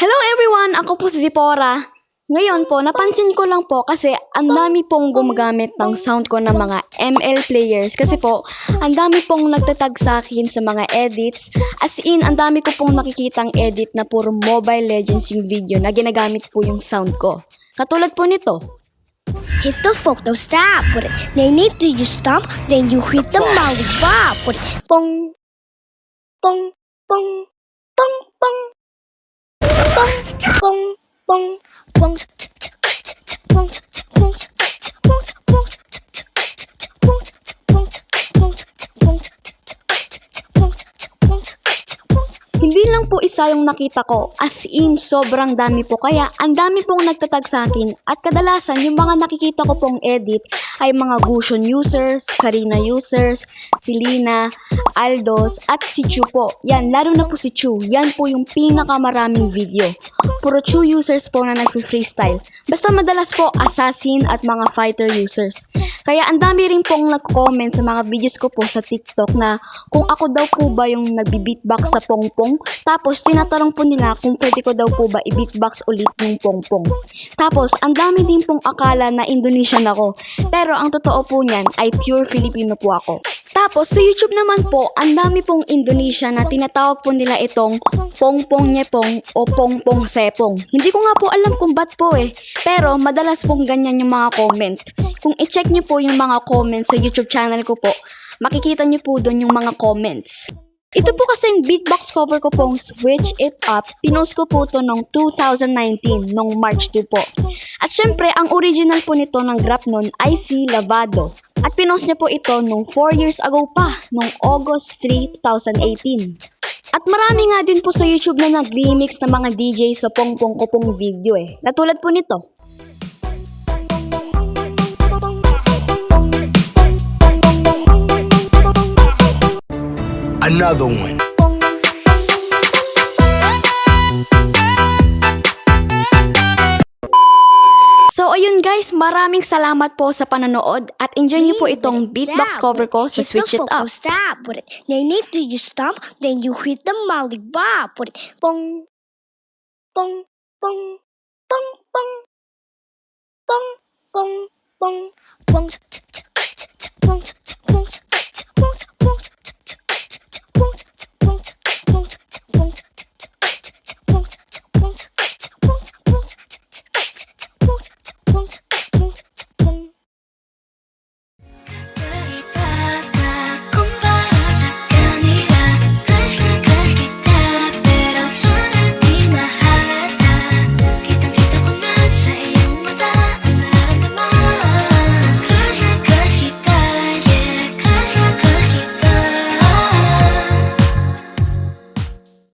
Hello everyone! Ako po si Zipora. Ngayon po, napansin ko lang po kasi ang dami pong gumagamit ng sound ko ng mga ML players. Kasi po, ang dami pong nagtatag sa akin sa mga edits. As in, ang dami ko pong nakikitang edit na puro Mobile Legends yung video na ginagamit po yung sound ko. Katulad po nito. Hit the photo stop. Then need to you stomp. Then you hit the. Put it. Pong. Pong. Pong. Pong. 뽕뽕뽕뽕 뽕. Hindi lang po isa yung nakita ko, as in sobrang dami po kaya ang dami pong nagtatag sa akin at kadalasan yung mga nakikita ko pong edit ay mga Gushon users, Karina users, si Lina, Aldos at si Chu po. Yan, lalo na po si Chu, yan po yung pinakamaraming video. Puro Chu users po na nag-freestyle. Basta madalas po assassin at mga fighter users. Kaya ang dami rin pong nag-comment sa mga videos ko po sa TikTok na kung ako daw po ba yung nagbi-beatbox sa pongpong. Tapos tinatanong po nila kung pwede ko daw po ba i-beatbox ulit yung pongpong. Tapos ang dami din pong akala na Indonesian ako. Pero ang totoo po niyan ay pure Filipino po ako. Tapos sa YouTube naman po, ang dami pong Indonesia na tinatawag po nila itong pongpong nyepong o pongpong sepong. Hindi ko nga po alam kung ba't po eh. Pero madalas pong ganyan yung mga comment. Kung i-check nyo po yung mga comments sa YouTube channel ko po, makikita nyo po doon yung mga comments. Ito po kasi yung beatbox cover ko pong Switch It Up. Pinost ko po to noong 2019, nung March 2 po. At syempre, ang original po nito ng grap nun ay si Lavado. At pinost niya po ito nung 4 years ago pa, nung August 3, 2018. At marami nga din po sa YouTube na nag-remix ng mga DJ sa pongpong ko pong video eh. Katulad po nito. Another one. So ayun guys, maraming salamat po sa panonood at enjoy niyo po itong beatbox cover ko sa Switch It Up. Stop. Put it. Then need to you stomp. Then you hit the lollipop. Put it. Pong. Pong. Pong. Pong. Pong. Pong. Pong. Pong. Pong. Pong.